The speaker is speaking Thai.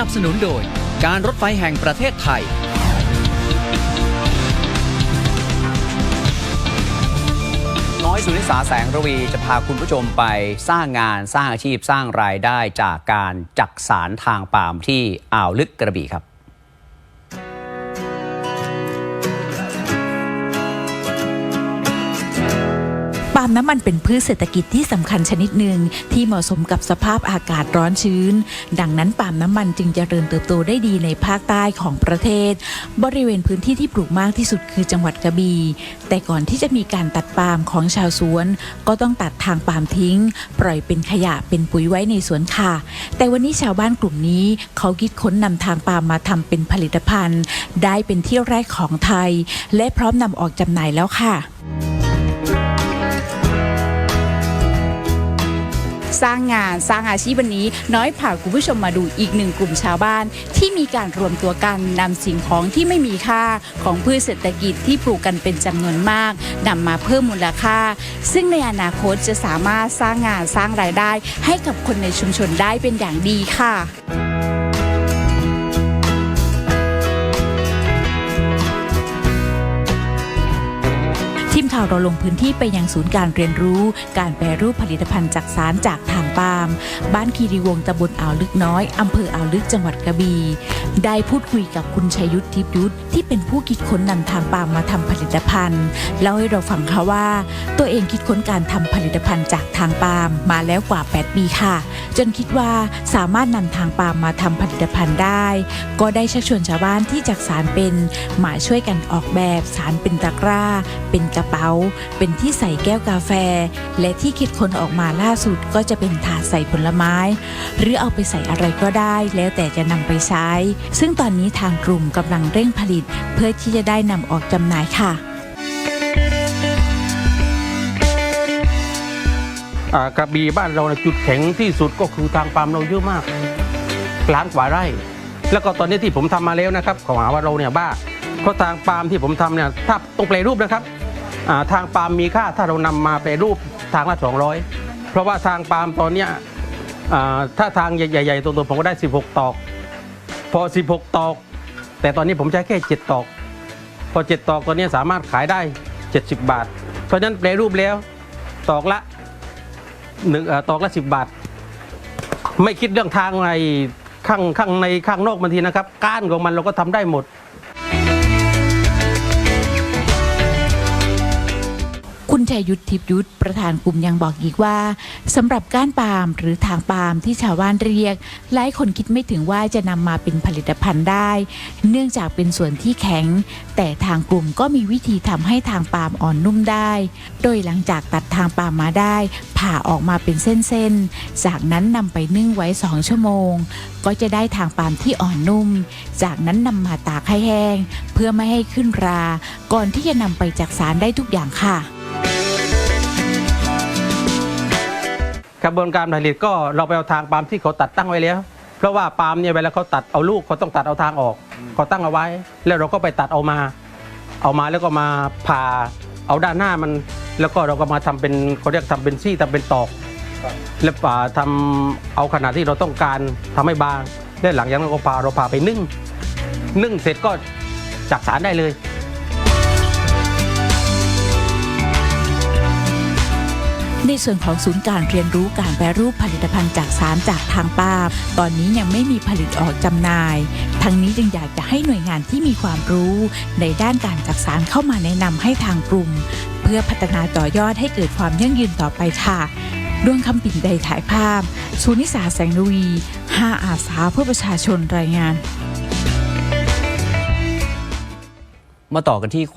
นับสนุนโดย การรถไฟแห่งประเทศไทย น้อยสุนิสาแสงระวีจะพาคุณผู้ชมไปสร้างงานสร้างอาชีพสร้างรายได้จากการจักสารทางป่ามที่อ่าวลึกกระบี่ครับ ปาล์มน้ำมันเป็นพืชเศรษฐกิจที่สำคัญชนิดหนึ่งที่เหมาะสมกับสภาพอากาศร้อนชื้น ดังนั้นปาล์มน้ำมันจึงเจริญเติบโตได้ดีในภาคใต้ของประเทศ บริเวณพื้นที่ที่ปลูกมากที่สุดคือจังหวัดกระบี่แต่ก่อนที่จะมีการตัดปาล์มของชาวสวน ก็ต้องตัดทางปาล์มทิ้ง ปล่อยเป็นขยะเป็นปุ๋ยไว้ในสวนค่ะ แต่วันนี้ชาวบ้านกลุ่มนี้ เขาคิดค้นนำทางปาล์มมาทำเป็นผลิตภัณฑ์ ได้เป็นที่แรกของไทย และพร้อมนำออกจำหน่ายแล้วค่ะ สร้างงานสร้างอาชีพวันนี้ น้อยผ่าคุณผู้ชมมาดูอีกหนึ่งกลุ่มชาวบ้าน ที่มีการรวมตัวกันนำสิ่งของที่ไม่มีค่าของพืชเศรษฐกิจที่ปลูกกันเป็นจำนวนมากนำมาเพิ่มมูลค่า ซึ่งในอนาคตจะสามารถสร้างงานสร้างรายได้ ให้กับคนในชุมชนได้เป็นอย่างดีค่ะ มข่าวเราลงพื้นที่ไปยังศูนย์การเรียนรู้ การแปรรูปผลิตภัณฑ์จากสารจากทางปาล์มบ้านคีรีวงตำบลอ่าวลึกน้อยอำเภออ่าวลึกจังหวัดกระบี่ได้พูดคุยกับคุณชัยยุทธทิพยุทธที่เป็นผู้คิดค้นนำทางปาล์มมาทำผลิตภัณฑ์เล่าให้เราฟังค่ะว่า ตัวเองคิดค้นการทำผลิตภัณฑ์จากทางปาล์มมาแล้วกว่า 8 ปีค่ะ จนคิดว่าสามารถนำทางปาล์มมาทำผลิตภัณฑ์ได้ ก็ได้ชักชวนชาวบ้านที่จากสารเป็นมาช่วยกันออกแบบสารเป็นตะกร้า เป็นกระเปาเป็นที่ใส่แก้วกาแฟ และที่คิดค้นออกมาล่าสุดก็จะเป็นถาดใส่ผลไม้ หรือเอาไปใส่อะไรก็ได้ แล้วแต่จะนำไปใช้ ซึ่งตอนนี้ทางกลุ่มกำลังเร่งผลิต เพื่อที่จะได้นำออกจำหน่ายค่ะกระบี่บ้านเราจุดแข็งที่สุดก็คือทางปาล์มเราเยอะมากล้านกว่าไร่ แล้วก็ตอนนี้ที่ผมทำมาแล้วนะครับขอหาว่าเราเนี่ยบ้าเพราะทางปาล์มที่ผมทำเนี่ยถ้าต้องแปลรูปนะครับ อ่าทางปาล์มมีค่าถ้าเรานำมาแปรูปทางละ 200 เพราะว่าทางปาล์มตอนเนี้ยอ่าถ้าทางใหญ่ๆตัวๆผมก็ได้ 16 ตอก พอ 16 ตอก แต่ตอนนี้ผมใช้แค่ 7 ตอก พอ 7 ตอกตัวเนี้ยสามารถขายได้ 70 บาท เพราะฉะนั้นแปลรูปแล้วตอกละหนึ่งเอ่อตอกละสิบบาท ไม่คิดเรื่องทางในข้างข้างในข้างนอกบางทีนะครับ ก้านของมันเราก็ทำได้หมด คุณชัยยุทธทิพยุทธประธานกลุ่มยังบอกอีกว่าสำหรับก้านปาล์มหรือทางปาล์มที่ชาวบ้านเรียกหลายคนคิดไม่ถึงว่าจะนำมาเป็นผลิตภัณฑ์ได้ เนื่องจากเป็นส่วนที่แข็ง แต่ทางกลุ่มก็มีวิธีทำให้ทางปาล์มอ่อนนุ่มได้ โดยหลังจากตัดทางปาล์มมาได้ ผ่าออกมาเป็นเส้นๆ จากนั้นนำไปนึ่งไว้2ชั่วโมง ก็จะได้ทางปาล์มที่อ่อนนุ่ม จากนั้นนำมาตากให้แห้ง เพื่อไม่ให้ขึ้นรา ก่อนที่จะนำไปจักสารได้ทุกอย่างค่ะ กระบวนการผลิตก็เราไปเอาทางปาล์มที่เขาตัดตั้งไว้แล้ว เพราะว่าปาล์มเนี่ยเวลาเขาตัดเอาลูกเขาต้องตัดเอาทางออกเขาตั้งเอาไว้ แล้วเราก็ไปตัดเอามา เอามาแล้วก็มาผ่าเอาด้านหน้ามัน แล้วก็เราก็มาทำเป็นเขาเรียกทำเป็นซี่ทำเป็นตอกแล้วป่าทำเอาขนาดที่เราต้องการทำให้บางแล้วหลังจากนั้นก็พาเราพาไปนึ่งนึ่งเสร็จก็จักสารได้เลย ในส่วนของศูนย์การเรียนรู้การแปรรูปผลิตภัณฑ์จากสารจากทางปาล์มตอนนี้ยังไม่มีผลิตออกจำหน่าย ทั้งนี้จึงอยากจะให้หน่วยงานที่มีความรู้ในด้านการจักสารเข้ามาแนะนำให้ทางกลุ่ม เพื่อพัฒนาต่อยอดให้เกิดความยั่งยืนต่อไปค่ะดวงคำปิ่นใดถ่ายภาพสุนิสาแสงนวีห้าอาสาเพื่อประชาชนรายงาน มาต่อกันที่